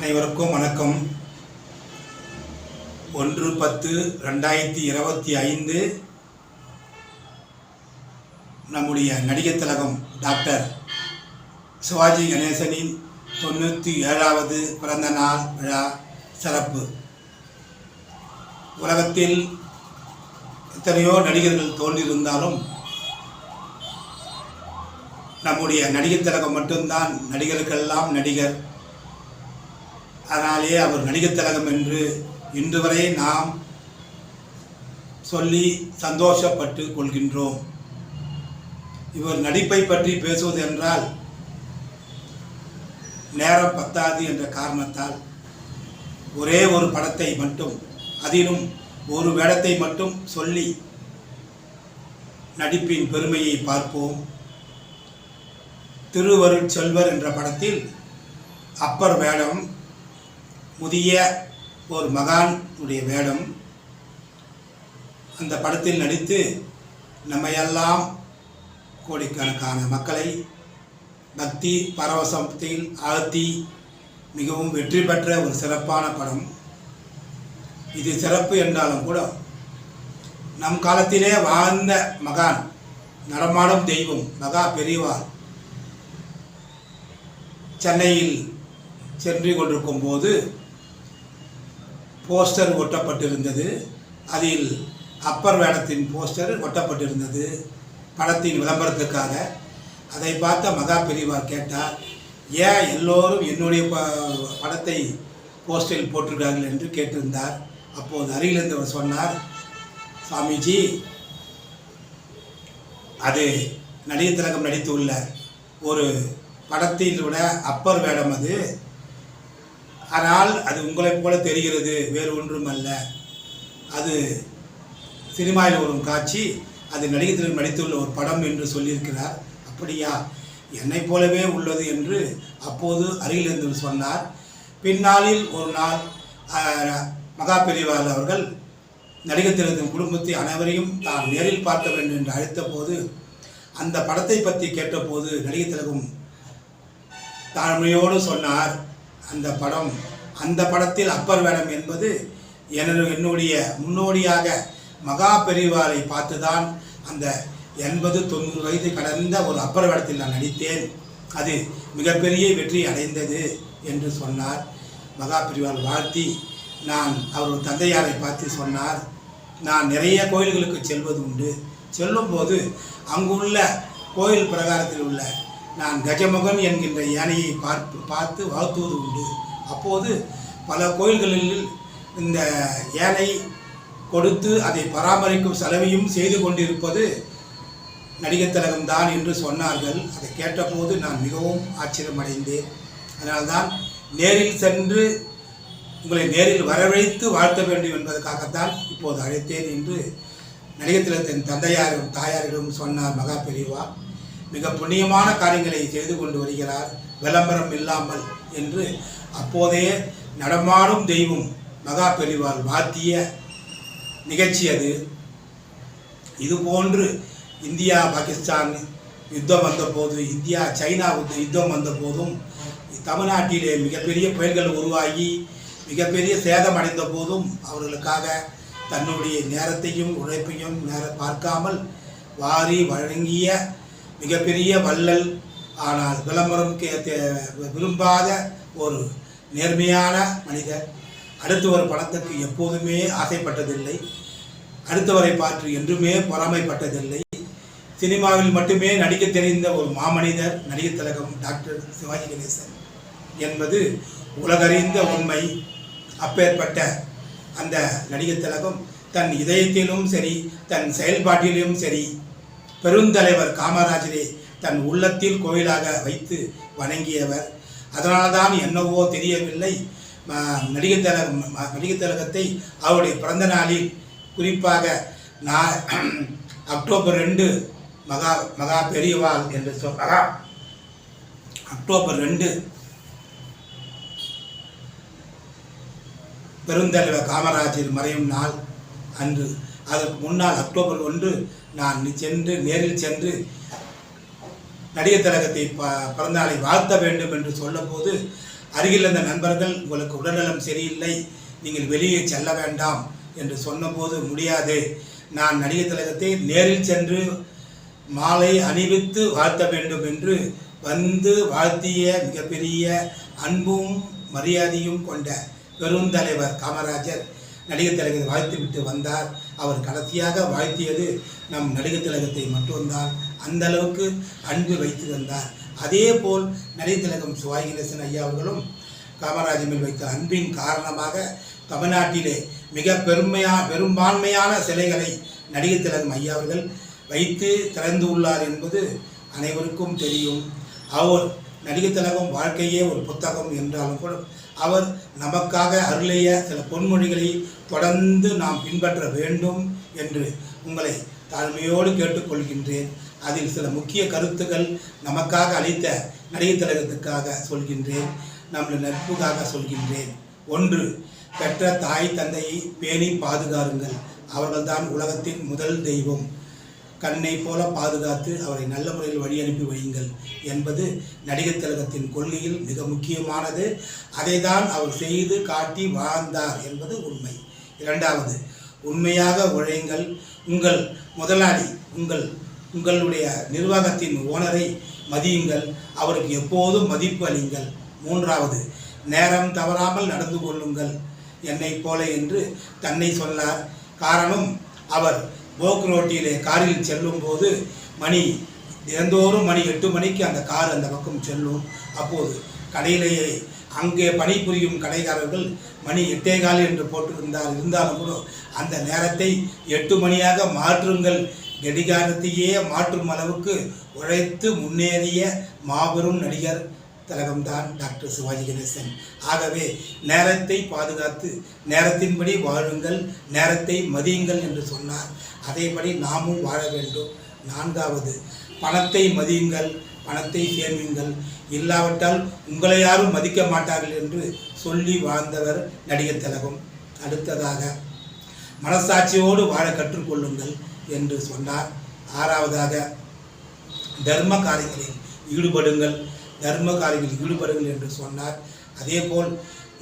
அனைவருக்கும் வணக்கம். ஒன்று பத்து ரெண்டாயிரத்தி இருபத்தி ஐந்து நம்முடைய நடிகர் திலகம் டாக்டர் சிவாஜி கணேசனின் தொண்ணூற்றி ஏழாவது பிறந்த நாள் விழா சிறப்பு. உலகத்தில் எத்தனையோ நடிகர்கள் தோன்றியிருந்தாலும் நம்முடைய நடிகர் திலகம் மட்டும்தான் நடிகருக்கெல்லாம் நடிகர் அதனாலே அவர் நடிகர் என்று இன்று வரை நாம் சொல்லி சந்தோஷப்பட்டு கொள்கின்றோம். இவர் நடிப்பை பற்றி பேசுவது என்றால் நேரம் பத்தாது என்ற காரணத்தால் ஒரே ஒரு படத்தை மட்டும் அதிலும் ஒரு வேடத்தை மட்டும் சொல்லி நடிப்பின் பெருமையை பார்ப்போம். திருவருட் செல்வர் என்ற படத்தில் அப்பர் வேடம் முதிய ஒரு மகானுடைய வேடம். அந்த படத்தில் நடித்து நம்மையெல்லாம் கோடிக்கணக்கான மக்களை பக்தி பரவசத்தில் ஆழ்த்தி மிகவும் வெற்றி பெற்ற ஒரு சிறப்பான படம். இது சிறப்பு என்றாலும் கூட நம் காலத்திலே வாழ்ந்த மகான் நடமாடும் தெய்வம் மகா பெரியவார் சென்னையில் சென்று கொண்டிருக்கும் போது போஸ்டர் ஒட்டப்பட்டிருந்தது. அதில் அப்பர் வேடத்தின் போஸ்டர் ஒட்டப்பட்டிருந்தது. படத்தின் விளம்பரத்துக்காக. அதை பார்த்த மகா பெரியவார் கேட்டார் ஏன் எல்லோரும் என்னுடைய ப படத்தை போஸ்டரில் போட்டிருக்கார்கள்? என்று கேட்டிருந்தார். அப்போது அருகிலிருந்தவர் சொன்னார் சாமிஜி அது நடிகர் திலகம் நடித்துள்ள ஒரு படத்தில் விட அப்பர் வேடம் அது. ஆனால் அது உங்களைப் போல தெரிகிறது வேறு ஒன்றும் அல்ல அது சினிமாவில் வரும் காட்சி அது நடிகர் நடித்துள்ள ஒரு படம் என்று சொல்லியிருக்கிறார். அப்படியா? என்னைப் போலவே உள்ளது என்று அப்போது அருகிலிருந்து சொன்னார். பின்னாளில் ஒரு நாள் மகா பெரியவால் அவர்கள் நடிகர் திலகத்தின் குடும்பத்தை அனைவரையும் தான் நேரில் பார்க்க வேண்டும் என்று அழைத்த போது அந்த படத்தை பற்றி கேட்டபோது நடிகர் திலகம் தாழ்மையோடு சொன்னார். அந்த படம் அந்த படத்தில் அப்பர் வேடம் என்பது எனது என்னுடைய முன்னோடியாக மகா பெரிவாரை பார்த்துதான் அந்த எண்பது தொண்ணூறு வயது கடந்த ஒரு அப்பர் வேடத்தில் நான் நடித்தேன். அது மிகப்பெரிய வெற்றி அடைந்தது என்று சொன்னார். மகா பெரிவார் வாழ்த்தி நான் அவர் தந்தையாரை பார்த்து சொன்னார். நான் நிறைய கோயில்களுக்கு செல்வது உண்டு செல்லும்போது அங்குள்ள கோயில் பிரகாரத்தில் உள்ள நான் கஜமுகன் என்கின்ற யானையை பார்த்து பார்த்து வாழ்த்துவது உண்டு. அப்போது பல கோயில்களில் இந்த யானை கொடுத்து அதை பராமரிக்கும் செலவையும் செய்து கொண்டிருப்பது நடிகர் திலகம் தான் என்று சொன்னார்கள். அதை கேட்டபோது நான் மிகவும் ஆச்சரியமடைந்தேன். அதனால்தான் நேரில் சென்று உங்களை நேரில் வரவழைத்து வாழ்த்த வேண்டும் என்பதற்காகத்தான் இப்போது அழைத்தேன் என்று நடிகர் திலகத்தின் தந்தையாரும் தாயாரிடம் சொன்னார் மகா பெரியவா. மிக புண்ணியமான காரியங்களை செய்து கொண்டு வருகிறார். விளம்பரம் இல்லாமல் என்று அப்போதே நடமாடும் தெய்வம் மகா பெரிவால் வாத்திய நிகழ்ச்சி அது. இதுபோன்று இந்தியா பாகிஸ்தான் யுத்தம் வந்தபோது இந்தியா சைனா யுத்தம் வந்தபோதும் தமிழ்நாட்டிலே மிகப்பெரிய புயல்கள் உருவாகி மிகப்பெரிய சேதம் அடைந்த போதும் அவர்களுக்காக தன்னுடைய நேரத்தையும் உழைப்பையும் நேர பார்க்காமல் வாரி வழங்கிய மிகப்பெரிய வள்ளல். ஆனால் விளம்பரம் கே விரும்பாத ஒரு நேர்மையான மனிதர். அடுத்து ஒரு படத்துக்கு எப்போதுமே ஆசைப்பட்டதில்லை. அடுத்தவரை பார்த்து என்றுமே பொறாமைப்பட்டதில்லை. சினிமாவில் மட்டுமே நடிக்க தெரிந்த ஒரு மாமனிதர் நடிகர் திலகம் டாக்டர் சிவாஜி கணேசன் என்பது உலகறிந்த உண்மை. அப்பேற்பட்ட அந்த நடிகர் திலகம் தன் இதயத்திலும் சரி தன் செயல்பாட்டிலும் சரி பெருந்தலைவர் காமராஜரை தன் உள்ளத்தில் கோயிலாக வைத்து வணங்கியவர். அதனால்தான் என்னவோ தெரியவில்லை. நடிகை நடிகர் நடிகை தலகத்தை அவருடைய பிறந்த நாளில் குறிப்பாக நான் அக்டோபர் ரெண்டு மகா மகா பெரியவாள் என்று சொல் மகா அக்டோபர் ரெண்டு பெருந்தலைவர் காமராஜர் மறையும் நாள் அன்று. அதற்கு முன்னால் அக்டோபர் ஒன்று நான் சென்று நேரில் சென்று நடிகர் திலகத்தை ப பிறந்தநாளை வாழ்த்த வேண்டும் என்று சொல்லும்போது அருகில் இருந்த நண்பர்கள் உங்களுக்கு உடல்நலம் சரியில்லை நீங்கள் வெளியே செல்ல வேண்டாம் என்று சொன்னபோது முடியாது. நான் நடிகர் திலகத்தை நேரில் சென்று மாலை அணிவித்து வாழ்த்த வேண்டும் என்று வந்து வாழ்த்திய மிகப்பெரிய அன்பும் மரியாதையும் கொண்ட பெருந்தலைவர் காமராஜர் நடிகர் திலகத்தை வாழ்த்து விட்டு வந்தார். அவர் கடைசியாக வாழ்த்தியது நம் நடிகர் திலகத்தை மட்டும்தான் அந்த அளவுக்கு அன்பு வைத்து வந்தார் அதே போல் நடிகர் திலகம் சிவாஜி கணேசன் ஐயா அவர்களும் காமராஜர் மேல் வைத்த அன்பின் காரணமாக தமிழ்நாட்டிலே மிக பெருமையா பெரும்பான்மையான சிலைகளை நடிகர் திலகம் ஐயா அவர்கள் வைத்து திறந்து உள்ளார் என்பது அனைவருக்கும் தெரியும். அவர் நடிகர் திலகம் வாழ்க்கையே ஒரு புத்தகம் என்றாலும் கூட அவர் நமக்காக அருளிய சில பொன்மொழிகளை தொடர்ந்து நாம் பின்பற்ற வேண்டும் என்று உங்களை தாழ்மையோடு கேட்டுக்கொள்கின்றேன். அதில் சில முக்கிய கருத்துக்கள் நமக்காக அளித்த நடிகர் திலகத்துக்காக சொல்கின்றேன். நம்முடைய நட்புக்காக சொல்கின்றேன். ஒன்று பெற்ற தாய் தந்தையை பேணி பாதுகாருங்கள். அவர்கள்தான் உலகத்தின் முதல் தெய்வம். கண்ணை போல பாதுகாத்து அவரை நல்ல முறையில் வழி அனுப்பி வையுங்கள் என்பது நடிகர் திலகத்தின் கொள்கையில் மிக முக்கியமானது. அதை தான் அவர் செய்து காட்டி வாழ்ந்தார் என்பது உண்மை. இரண்டாவது உண்மையாக உழையுங்கள். உங்கள் முதலாளி உங்கள் உங்களுடைய நிர்வாகத்தின் ஓனரை மதியுங்கள். அவருக்கு எப்போதும் மதிப்பு அளியுங்கள். மூன்றாவது நேரம் தவறாமல் நடந்து கொள்ளுங்கள். என்னை போல என்று தன்னை சொன்னார் காரணம் அவர் போக் ரோட்டிலே காரில் செல்லும் போது மணி தினந்தோறும் மணி எட்டு மணிக்கு அந்த கார் அந்த பக்கம் செல்லும். அப்போது கடையிலேயே அங்கே பணிபுரியும் கடைக்காரர்கள் மணி எட்டே கால் என்று போட்டிருந்தார் இருந்தாலும் கூட அந்த நேரத்தை எட்டு மணியாக மாற்றுங்கள். கடிகாரத்தையே மாற்றும் அளவுக்கு உழைத்து முன்னேறிய மாபெரும் நடிகர் தலகம்தான் டாக்டர் சிவாஜி கணேசன். ஆகவே நேரத்தை பாதுகாத்து நேரத்தின்படி வாழுங்கள் நேரத்தை மதியுங்கள் என்று சொன்னார். அதேபடி நாமும் வாழ வேண்டும். நான்காவது பணத்தை மதியுங்கள். பணத்தை சேமியுங்கள் இல்லாவிட்டால் உங்களை யாரும் மதிக்க மாட்டார்கள் என்று சொல்லி வாழ்ந்தவர் நடிகர் திலகம். அடுத்ததாக மனசாட்சியோடு வாழ கற்றுக்கொள்ளுங்கள் என்று சொன்னார். ஆறாவதாக தர்ம காரியங்களில் ஈடுபடுங்கள். தர்ம காரியங்களில் ஈடுபடுங்கள் என்று சொன்னார். அதேபோல்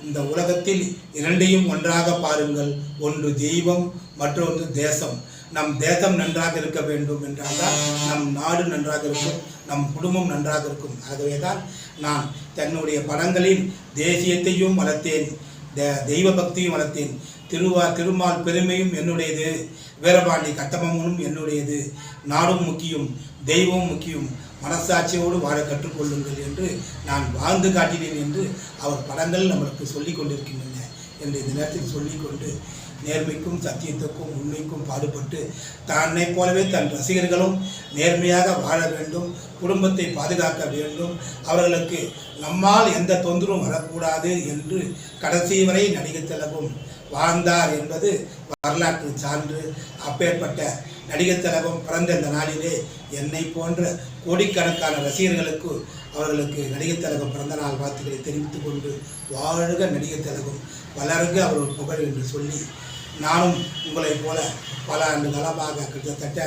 இந்த உலகத்தில் இரண்டையும் ஒன்றாக பாருங்கள். ஒன்று தெய்வம் மற்றொன்று தேசம். நம் தேசம் நன்றாக இருக்க வேண்டும் என்றால் தான் நம் நாடு நன்றாக இருக்கும் நம் குடும்பம் நன்றாக இருக்கும். ஆகவே தான் நான் தன்னுடைய படங்களில் தேசியத்தையும் வளர்த்தேன் தே- தெய்வ பக்தியும் வளர்த்தேன். திருவா திருமால் பெருமையும் என்னுடையது வீரபாண்டி கட்டபொம்மனும் என்னுடையது. நாடும் முக்கியம் தெய்வம் முக்கியம். மனசாட்சியோடு வாழ கற்றுக்கொள்ளுங்கள் என்று நான் வாழ்ந்து காட்டினேன் என்று அவர் படங்கள் நம்மளுக்கு சொல்லிக் கொண்டிருக்கின்றன என்று இந்த நேரத்தில் சொல்லிக்கொண்டு நேர்மைக்கும் சத்தியத்துக்கும் உண்மைக்கும் பாடுபட்டு தன்னை போலவே தன் ரசிகர்களும் நேர்மையாக வாழ வேண்டும் குடும்பத்தை பாதுகாக்க வேண்டும். அவர்களுக்கு நம்மால் எந்த தொந்தரவும் வரக்கூடாது என்று கடைசி வரை நடிகர் திலகம் வாழ்ந்தார் என்பது வரலாற்று சான்று. அப்பேற்பட்ட நடிகர் திலகம் பிறந்த இந்த நாளிலே என்னை போன்ற கோடிக்கணக்கான ரசிகர்களுக்கு அவர்களுக்கு நடிகர் திலகம் பிறந்த நாள் வாழ்த்துக்களை தெரிவித்துக் கொண்டு வாழ்க நடிகர் திலகம். வளருங்க அவர்கள் புகழ் என்று சொல்லி நானும் உங்களைப் போல பல ஆண்டு காலமாக கிட்டத்தட்ட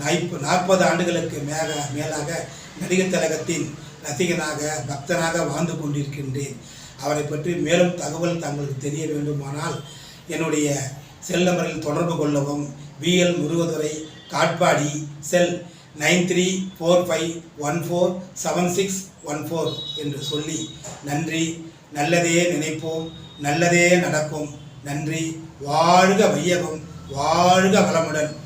நாய்ப்பு நாற்பது ஆண்டுகளுக்கு மேக மேலாக நடிகர் திலகத்தின் ரசிகனாக பக்தனாக வாழ்ந்து கொண்டிருக்கின்றேன். அவரை பற்றி மேலும் தகவல் தங்களுக்கு தெரிய வேண்டுமானால் என்னுடைய செல் நம்பரில் தொடர்பு கொள்ளவும். VL Murugadurai Katpadi cell nine three four five one four seven six one four என்று சொல்லி நன்றி நல்லதே நினைப்போம் நல்லதே நடக்கும். நன்றி. வாழ்க வையகம் வாழ்க வளமுடன்.